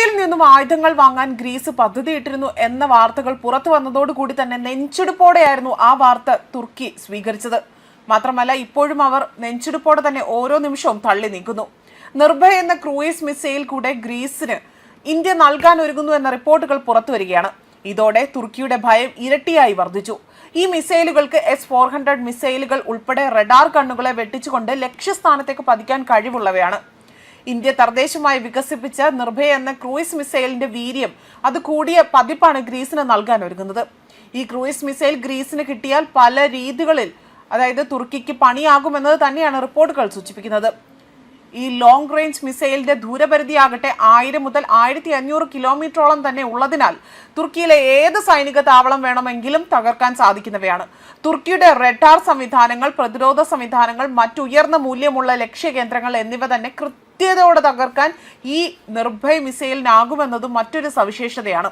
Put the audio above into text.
തുർക്കിയിൽ നിന്നും ആയുധങ്ങൾ വാങ്ങാൻ ഗ്രീസ് പദ്ധതിയിട്ടിരുന്നു എന്ന വാർത്തകൾ പുറത്തു വന്നതോടുകൂടി തന്നെ നെഞ്ചെടുപ്പോടെയായിരുന്നു ആ വാർത്ത തുർക്കി സ്വീകരിച്ചത്. മാത്രമല്ല ഇപ്പോഴും അവർ നെഞ്ചെടുപ്പോടെ തന്നെ ഓരോ നിമിഷവും തള്ളി നീക്കുന്നു. നിർഭയ എന്ന ക്രൂയിസ് മിസൈൽ കൂടെ ഗ്രീസിന് ഇന്ത്യ നൽകാൻ ഒരുങ്ങുന്നു എന്ന റിപ്പോർട്ടുകൾ പുറത്തു വരികയാണ്. ഇതോടെ തുർക്കിയുടെ ഭയം ഇരട്ടിയായി വർദ്ധിച്ചു. ഈ മിസൈലുകൾക്ക് എസ് ഫോർ ഹൺഡ്രഡ് മിസൈലുകൾ ഉൾപ്പെടെ റഡാർ കണ്ണുകളെ വെട്ടിച്ചുകൊണ്ട് ലക്ഷ്യസ്ഥാനത്തേക്ക് പതിക്കാൻ കഴിവുള്ളവയാണ്. ഇന്ത്യ തദ്ദേശമായി വികസിപ്പിച്ച നിർഭയ എന്ന ക്രൂയിസ് മിസൈലിന്റെ വീര്യം അത് കൂടിയ പതിപ്പാണ് ഗ്രീസിന് നൽകാൻ ഒരുങ്ങുന്നത്. ഈ ക്രൂയിസ് മിസൈൽ ഗ്രീസിന് കിട്ടിയാൽ പല രീതികളിൽ അതായത് തുർക്കിക്ക് പണിയാകുമെന്നത് തന്നെയാണ് റിപ്പോർട്ടുകൾ സൂചിപ്പിക്കുന്നത്. ഈ ലോങ് റേഞ്ച് മിസൈലിന്റെ ദൂരപരിധിയാകട്ടെ ആയിരം മുതൽ ആയിരത്തി അഞ്ഞൂറ് കിലോമീറ്ററോളം തന്നെ ഉള്ളതിനാൽ തുർക്കിയിലെ ഏത് സൈനിക താവളം വേണമെങ്കിലും തകർക്കാൻ സാധിക്കുന്നവയാണ്. തുർക്കിയുടെ റെഡാർ സംവിധാനങ്ങൾ പ്രതിരോധ സംവിധാനങ്ങൾ മറ്റുയർന്ന മൂല്യമുള്ള ലക്ഷ്യ കേന്ദ്രങ്ങൾ എന്നിവ തന്നെ കൃത്യതയോടെ തകർക്കാൻ ഈ നിർഭയ് മിസൈലിനാകുമെന്നതും മറ്റൊരു സവിശേഷതയാണ്.